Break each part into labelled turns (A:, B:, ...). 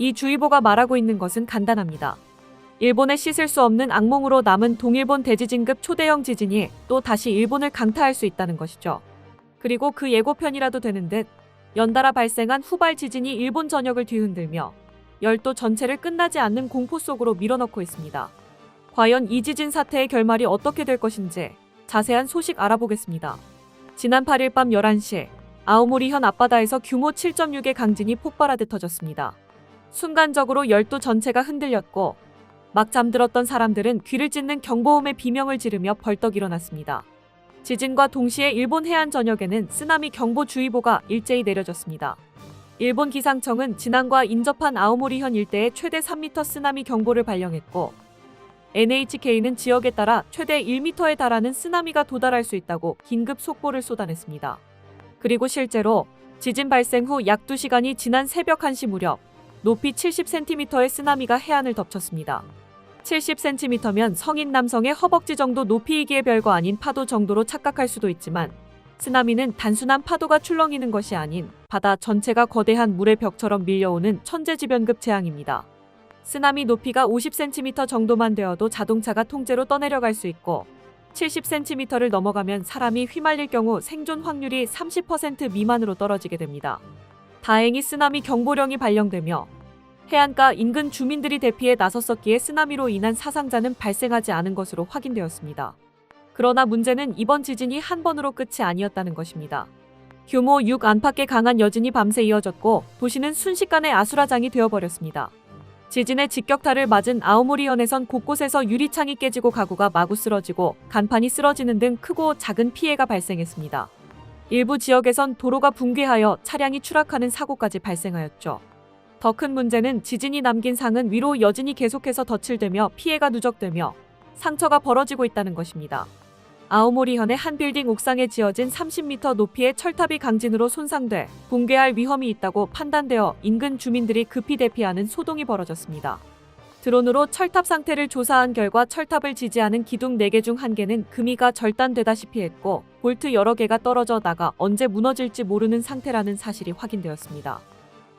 A: 이 주의보가 말하고 있는 것은 간단합니다. 일본에 씻을 수 없는 악몽으로 남은 동일본 대지진급 초대형 지진이 또 다시 일본을 강타할 수 있다는 것이죠. 그리고 그 예고편이라도 되는 듯 연달아 발생한 후발 지진이 일본 전역을 뒤흔들며 열도 전체를 끝나지 않는 공포 속으로 밀어넣고 있습니다. 과연 이 지진 사태의 결말이 어떻게 될 것인지 자세한 소식 알아보겠습니다. 지난 8일 밤 11시 아오모리현 앞바다에서 규모 7.6의 강진이 폭발하듯 터졌습니다. 순간적으로 열도 전체가 흔들렸고 막 잠들었던 사람들은 귀를 찢는 경보음의 비명을 지르며 벌떡 일어났습니다. 지진과 동시에 일본 해안 전역에는 쓰나미 경보주의보가 일제히 내려졌습니다. 일본 기상청은 진앙과 인접한 아오모리현 일대에 최대 3m 쓰나미 경보를 발령했고 NHK는 지역에 따라 최대 1m에 달하는 쓰나미가 도달할 수 있다고 긴급 속보를 쏟아냈습니다. 그리고 실제로 지진 발생 후 약 2시간이 지난 새벽 1시 무렵 높이 70cm의 쓰나미가 해안을 덮쳤습니다. 70cm면 성인 남성의 허벅지 정도 높이이기에 별거 아닌 파도 정도로 착각할 수도 있지만 쓰나미는 단순한 파도가 출렁이는 것이 아닌 바다 전체가 거대한 물의 벽처럼 밀려오는 천재지변급 재앙입니다. 쓰나미 높이가 50cm 정도만 되어도 자동차가 통째로 떠내려갈 수 있고 70cm를 넘어가면 사람이 휘말릴 경우 생존 확률이 30% 미만으로 떨어지게 됩니다. 다행히 쓰나미 경보령이 발령되며 해안가 인근 주민들이 대피해 나섰었기에 쓰나미로 인한 사상자는 발생하지 않은 것으로 확인되었습니다. 그러나 문제는 이번 지진이 한 번으로 끝이 아니었다는 것입니다. 규모 6 안팎의 강한 여진이 밤새 이어졌고 도시는 순식간에 아수라장이 되어버렸습니다. 지진의 직격탄을 맞은 아오모리현에선 곳곳에서 유리창이 깨지고 가구가 마구 쓰러지고 간판이 쓰러지는 등 크고 작은 피해가 발생했습니다. 일부 지역에선 도로가 붕괴하여 차량이 추락하는 사고까지 발생하였죠. 더 큰 문제는 지진이 남긴 상은 위로 여진이 계속해서 덧칠되며 피해가 누적되며 상처가 벌어지고 있다는 것입니다. 아오모리현의 한 빌딩 옥상에 지어진 30m 높이의 철탑이 강진으로 손상돼 붕괴할 위험이 있다고 판단되어 인근 주민들이 급히 대피하는 소동이 벌어졌습니다. 드론으로 철탑 상태를 조사한 결과 철탑을 지지하는 기둥 4개 중 1개는 금이가 절단되다시피 했고 볼트 여러 개가 떨어져 나가 언제 무너질지 모르는 상태라는 사실이 확인되었습니다.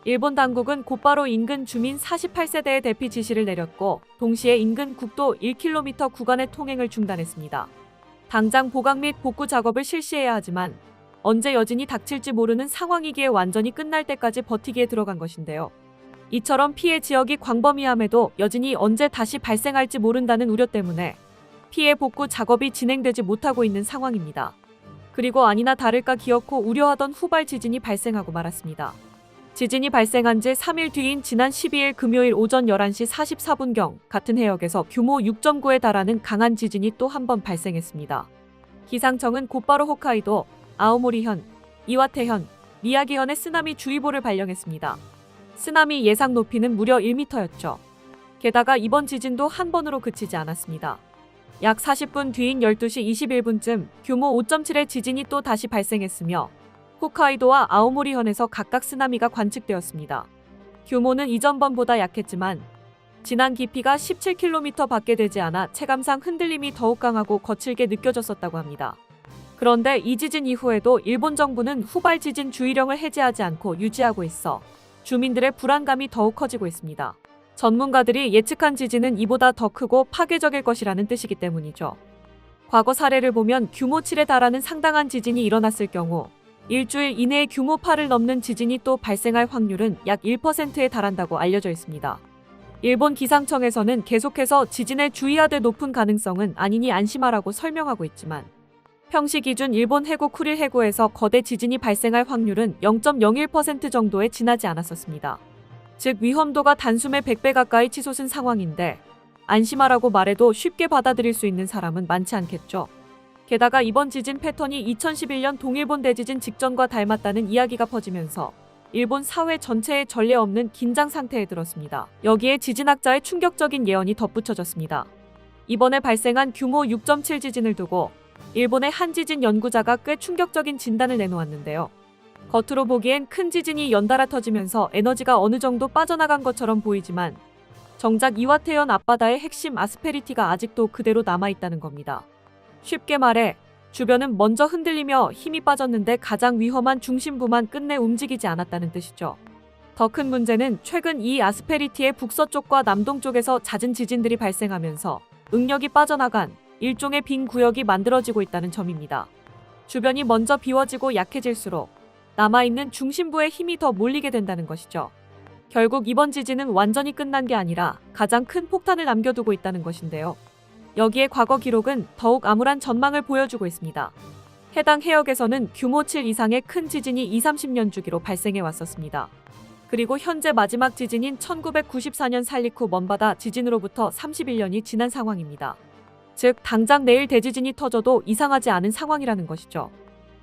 A: 일본 당국은 곧바로 인근 주민 48세대에 대피 지시를 내렸고 동시에 인근 국도 1km 구간의 통행을 중단했습니다. 당장 보강 및 복구 작업을 실시해야 하지만 언제 여진이 닥칠지 모르는 상황이기에 완전히 끝날 때까지 버티기에 들어간 것인데요. 이처럼 피해 지역이 광범위함에도 여진이 언제 다시 발생할지 모른다는 우려 때문에 피해 복구 작업이 진행되지 못하고 있는 상황입니다. 그리고 아니나 다를까 기어코 우려하던 후발 지진이 발생하고 말았습니다. 지진이 발생한 지 3일 뒤인 지난 12일 금요일 오전 11시 44분경 같은 해역에서 규모 6.9에 달하는 강한 지진이 또 한 번 발생했습니다. 기상청은 곧바로 홋카이도, 아오모리현, 이와테현, 미야기현에 쓰나미 주의보를 발령했습니다. 쓰나미 예상 높이는 무려 1m였죠. 게다가 이번 지진도 한 번으로 그치지 않았습니다. 약 40분 뒤인 12시 21분쯤 규모 5.7의 지진이 또 다시 발생했으며 홋카이도와 아오모리현에서 각각 쓰나미가 관측되었습니다. 규모는 이전번보다 약했지만 지난 깊이가 17km 밖에 되지 않아 체감상 흔들림이 더욱 강하고 거칠게 느껴졌었다고 합니다. 그런데 이 지진 이후에도 일본 정부는 후발 지진 주의령을 해제하지 않고 유지하고 있어 주민들의 불안감이 더욱 커지고 있습니다. 전문가들이 예측한 지진은 이보다 더 크고 파괴적일 것이라는 뜻이기 때문이죠. 과거 사례를 보면 규모 7에 달하는 상당한 지진이 일어났을 경우 일주일 이내에 규모 8을 넘는 지진이 또 발생할 확률은 약 1%에 달한다고 알려져 있습니다. 일본 기상청에서는 계속해서 지진에 주의하되 높은 가능성은 아니니 안심하라고 설명하고 있지만 평시 기준 일본 해구 쿠릴 해구에서 거대 지진이 발생할 확률은 0.01% 정도에 지나지 않았었습니다. 즉 위험도가 단숨에 100배 가까이 치솟은 상황인데 안심하라고 말해도 쉽게 받아들일 수 있는 사람은 많지 않겠죠. 게다가 이번 지진 패턴이 2011년 동일본 대지진 직전과 닮았다는 이야기가 퍼지면서 일본 사회 전체에 전례 없는 긴장 상태에 들었습니다. 여기에 지진학자의 충격적인 예언이 덧붙여졌습니다. 이번에 발생한 규모 6.7 지진을 두고 일본의 한 지진 연구자가 꽤 충격적인 진단을 내놓았는데요. 겉으로 보기엔 큰 지진이 연달아 터지면서 에너지가 어느 정도 빠져나간 것처럼 보이지만 정작 이와테현 앞바다의 핵심 아스페리티가 아직도 그대로 남아있다는 겁니다. 쉽게 말해 주변은 먼저 흔들리며 힘이 빠졌는데 가장 위험한 중심부만 끝내 움직이지 않았다는 뜻이죠. 더 큰 문제는 최근 이 아스페리티의 북서쪽과 남동쪽에서 잦은 지진들이 발생하면서 응력이 빠져나간 일종의 빈 구역이 만들어지고 있다는 점입니다. 주변이 먼저 비워지고 약해질수록 남아있는 중심부의 힘이 더 몰리게 된다는 것이죠. 결국 이번 지진은 완전히 끝난 게 아니라 가장 큰 폭탄을 남겨두고 있다는 것인데요. 여기에 과거 기록은 더욱 암울한 전망을 보여주고 있습니다. 해당 해역에서는 규모 7 이상의 큰 지진이 2, 30년 주기로 발생해 왔었습니다. 그리고 현재 마지막 지진인 1994년 살리쿠 먼바다 지진으로부터 31년이 지난 상황입니다. 즉, 당장 내일 대지진이 터져도 이상하지 않은 상황이라는 것이죠.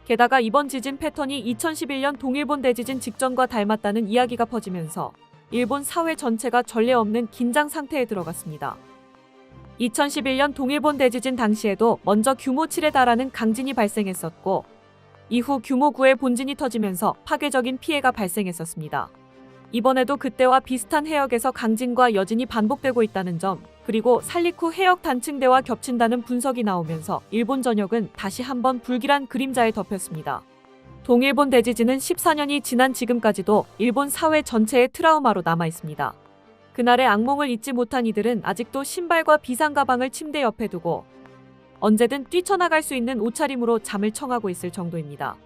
A: 게다가 이번 지진 패턴이 2011년 동일본 대지진 직전과 닮았다는 이야기가 퍼지면서 일본 사회 전체가 전례 없는 긴장 상태에 들어갔습니다. 2011년 동일본 대지진 당시에도 먼저 규모 7에 달하는 강진이 발생했었고 이후 규모 9의 본진이 터지면서 파괴적인 피해가 발생했었습니다. 이번에도 그때와 비슷한 해역에서 강진과 여진이 반복되고 있다는 점, 그리고 살리쿠 해역 단층대와 겹친다는 분석이 나오면서 일본 전역은 다시 한번 불길한 그림자에 덮였습니다. 동일본 대지진은 14년이 지난 지금까지도 일본 사회 전체의 트라우마로 남아 있습니다. 그날의 악몽을 잊지 못한 이들은 아직도 신발과 비상 가방을 침대 옆에 두고 언제든 뛰쳐나갈 수 있는 옷차림으로 잠을 청하고 있을 정도입니다.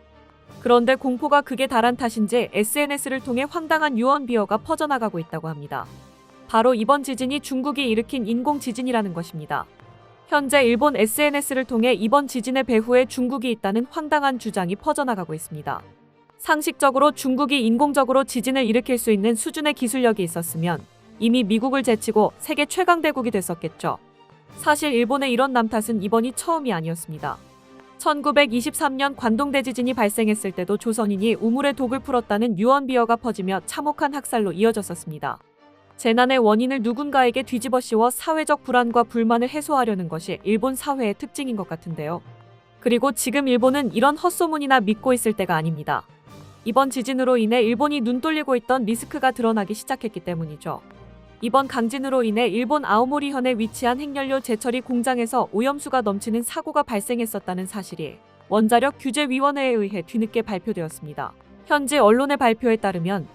A: 그런데 공포가 극에 달한 탓인지 SNS를 통해 황당한 유언 비어가 퍼져나가고 있다고 합니다. 바로 이번 지진이 중국이 일으킨 인공 지진이라는 것입니다. 현재 일본 SNS를 통해 이번 지진의 배후에 중국이 있다는 황당한 주장이 퍼져나가고 있습니다. 상식적으로 중국이 인공적으로 지진을 일으킬 수 있는 수준의 기술력이 있었으면 이미 미국을 제치고 세계 최강대국이 됐었겠죠. 사실 일본의 이런 남탓은 이번이 처음이 아니었습니다. 1923년 관동대 지진이 발생했을 때도 조선인이 우물에 독을 풀었다는 유언비어가 퍼지며 참혹한 학살로 이어졌었습니다. 재난의 원인을 누군가에게 뒤집어 씌워 사회적 불안과 불만을 해소하려는 것이 일본 사회의 특징인 것 같은데요. 그리고 지금 일본은 이런 헛소문이나 믿고 있을 때가 아닙니다. 이번 지진으로 인해 일본이 눈 돌리고 있던 리스크가 드러나기 시작했기 때문이죠. 이번 강진으로 인해 일본 아오모리현에 위치한 핵연료 제처리 공장에서 오염수가 넘치는 사고가 발생했었다는 사실이 원자력 규제위원회에 의해 뒤늦게 발표되었습니다. 현지 언론의 발표에 따르면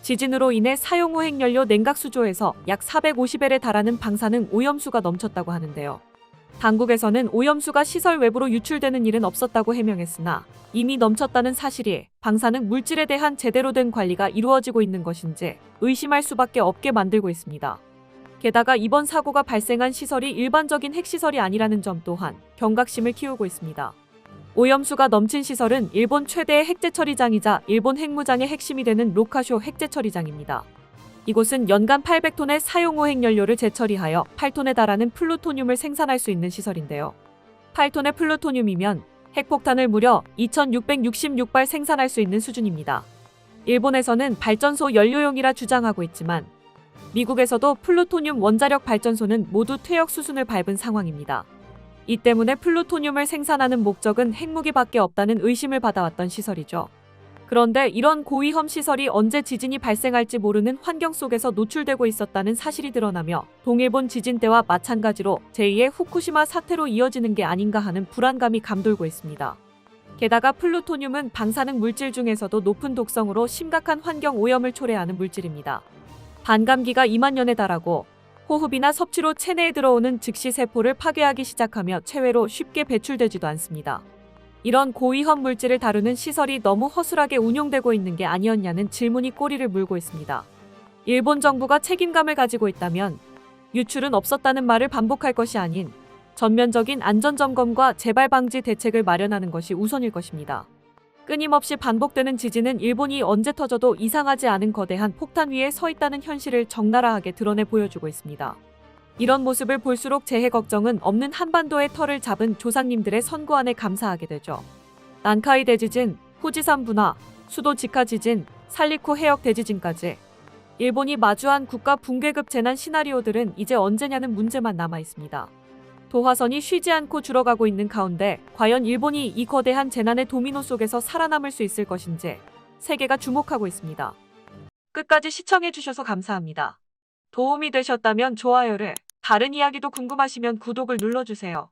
A: 지진으로 인해 사용 후 핵연료 냉각 수조에서 약 450엘에 달하는 방사능 오염수가 넘쳤다고 하는데요. 당국에서는 오염수가 시설 외부로 유출되는 일은 없었다고 해명했으나 이미 넘쳤다는 사실이 방사능 물질에 대한 제대로 된 관리가 이루어지고 있는 것인지 의심할 수밖에 없게 만들고 있습니다. 게다가 이번 사고가 발생한 시설이 일반적인 핵시설이 아니라는 점 또한 경각심을 키우고 있습니다. 오염수가 넘친 시설은 일본 최대의 핵재처리장이자 일본 핵무장의 핵심이 되는 로카쇼 핵재처리장입니다. 이곳은 연간 800톤의 사용 후 핵연료를 재처리하여 8톤에 달하는 플루토늄을 생산할 수 있는 시설인데요. 8톤의 플루토늄이면 핵폭탄을 무려 2666발 생산할 수 있는 수준입니다. 일본에서는 발전소 연료용이라 주장하고 있지만 미국에서도 플루토늄 원자력 발전소는 모두 퇴역 수순을 밟은 상황입니다. 이 때문에 플루토늄을 생산하는 목적은 핵무기밖에 없다는 의심을 받아왔던 시설이죠. 그런데 이런 고위험 시설이 언제 지진이 발생할지 모르는 환경 속에서 노출되고 있었다는 사실이 드러나며 동일본 지진 때와 마찬가지로 제2의 후쿠시마 사태로 이어지는 게 아닌가 하는 불안감이 감돌고 있습니다. 게다가 플루토늄은 방사능 물질 중에서도 높은 독성으로 심각한 환경 오염을 초래하는 물질입니다. 반감기가 2만 년에 달하고 호흡이나 섭취로 체내에 들어오는 즉시 세포를 파괴하기 시작하며 체외로 쉽게 배출되지도 않습니다. 이런 고위험 물질을 다루는 시설이 너무 허술하게 운용되고 있는 게 아니었냐는 질문이 꼬리를 물고 있습니다. 일본 정부가 책임감을 가지고 있다면 유출은 없었다는 말을 반복할 것이 아닌 전면적인 안전점검과 재발 방지 대책을 마련하는 것이 우선일 것입니다. 끊임없이 반복되는 지진은 일본이 언제 터져도 이상하지 않은 거대한 폭탄 위에 서 있다는 현실을 적나라하게 드러내 보여주고 있습니다. 이런 모습을 볼수록 재해 걱정은 없는 한반도의 털을 잡은 조상님들의 선고안에 감사하게 되죠. 난카이 대지진, 후지산 분화, 수도 직하 지진, 살리쿠 해역 대지진까지 일본이 마주한 국가 붕괴급 재난 시나리오들은 이제 언제냐는 문제만 남아 있습니다. 도화선이 쉬지 않고 줄어가고 있는 가운데 과연 일본이 이 거대한 재난의 도미노 속에서 살아남을 수 있을 것인지 세계가 주목하고 있습니다. 끝까지 시청해주셔서 감사합니다. 도움이 되셨다면 좋아요를, 다른 이야기도 궁금하시면 구독을 눌러주세요.